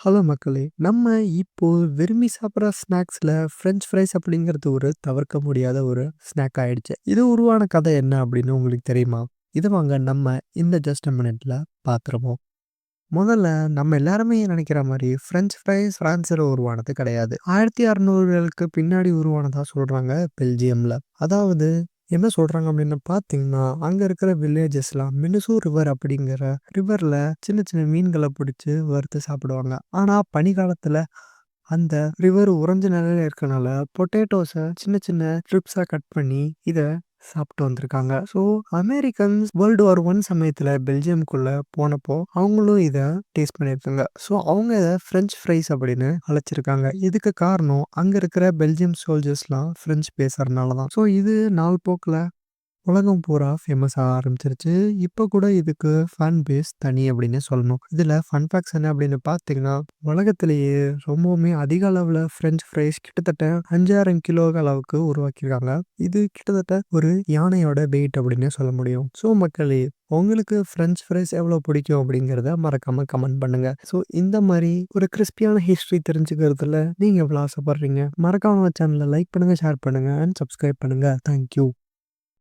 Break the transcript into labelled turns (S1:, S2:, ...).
S1: Hello மக்களே! நம்ம இப்போ விரும்பி சாப்பிட்ற ஸ்நாக்ஸில் ஃப்ரெஞ்ச் ஃப்ரைஸ் அப்படிங்கிறது ஒரு தவிர்க்க முடியாத ஒரு ஸ்நாக் ஆயிடுச்சு. இது உருவான கதை என்ன அப்படின்னு உங்களுக்கு தெரியுமா? இது வாங்க நம்ம இந்த ஜஸ்ட் மினிட்ல பார்த்துருவோம். முதல்ல நம்ம எல்லாருமே நினைக்கிற மாதிரி ஃப்ரெஞ்ச் ஃப்ரைஸ் ஃப்ரான்ஸில் உருவானது கிடையாது. 1600களுக்கு பின்னாடி உருவானதாக சொல்கிறாங்க பெல்ஜியமில் அதாவது என்ன சொல்றாங்க அப்படின்னு பார்த்தீங்கன்னா, அங்க இருக்கிற வில்லேஜஸ்லாம் மினிசூ ரிவர் அப்படிங்கிற ரிவர்ல சின்ன சின்ன மீன்களை பிடிச்சு வறுத்து சாப்பிடுவாங்க. ஆனா பனிக்காலத்துல அந்த ரிவர் உறைஞ்ச நிலையில இருக்கனால பொட்டேட்டோஸை சின்ன சின்ன ஸ்ட்ரிப்ஸாக கட் பண்ணி இதை சாப்பிட்டு வந்திருக்காங்க. So Americans world war one சமயத்துல பெல்ஜியம்குள்ள போனப்போ அவங்களும் இத டேஸ்ட் பண்ணியிருக்காங்க. ஸோ அவங்க இத ஃப்ரெஞ்ச் ஃப்ரைஸ் அப்படின்னு அழைச்சிருக்காங்க. இதுக்கு காரணம் அங்க இருக்கிற பெல்ஜியம் சோல்ஜர்ஸ்லாம் ஃப்ரெஞ்ச் பேசுறனால தான். ஸோ இது நாள் போக்குல உலகம் பூரா ஃபேமஸ் ஆக ஆரம்பிச்சிருச்சு. இப்போ கூட இதுக்கு ஃபன் பேஸ் தனி அப்படின்னு சொல்லணும். இதில் ஃபன் ஃபேக்ட்ஸ் என்ன அப்படின்னு பார்த்தீங்கன்னா, உலகத்திலேயே ரொம்பவுமே அதிக அளவில் ஃப்ரெஞ்ச் ஃப்ரைஸ் கிட்டத்தட்ட 5000 கிலோ அளவுக்கு உருவாக்கியிருக்காங்க. இது கிட்டத்தட்ட ஒரு யானையோட வெயிட் அப்படின்னே சொல்ல முடியும். ஸோ மக்களே, உங்களுக்கு ஃப்ரெஞ்ச் ஃப்ரைஸ் எவ்வளோ பிடிக்கும் அப்படிங்கிறத மறக்காம கமெண்ட் பண்ணுங்க. ஸோ இந்த மாதிரி ஒரு கிறிஸ்பியான ஹிஸ்ட்ரி தெரிஞ்சுக்கிறதுல நீங்கள் எவ்வளோ ஆசைப்படுறீங்க? மறக்காம சேனலை லைக் பண்ணுங்கள் ஷேர் பண்ணுங்க அண்ட் சப்ஸ்கிரைப் பண்ணுங்கள் தேங்க் யூ.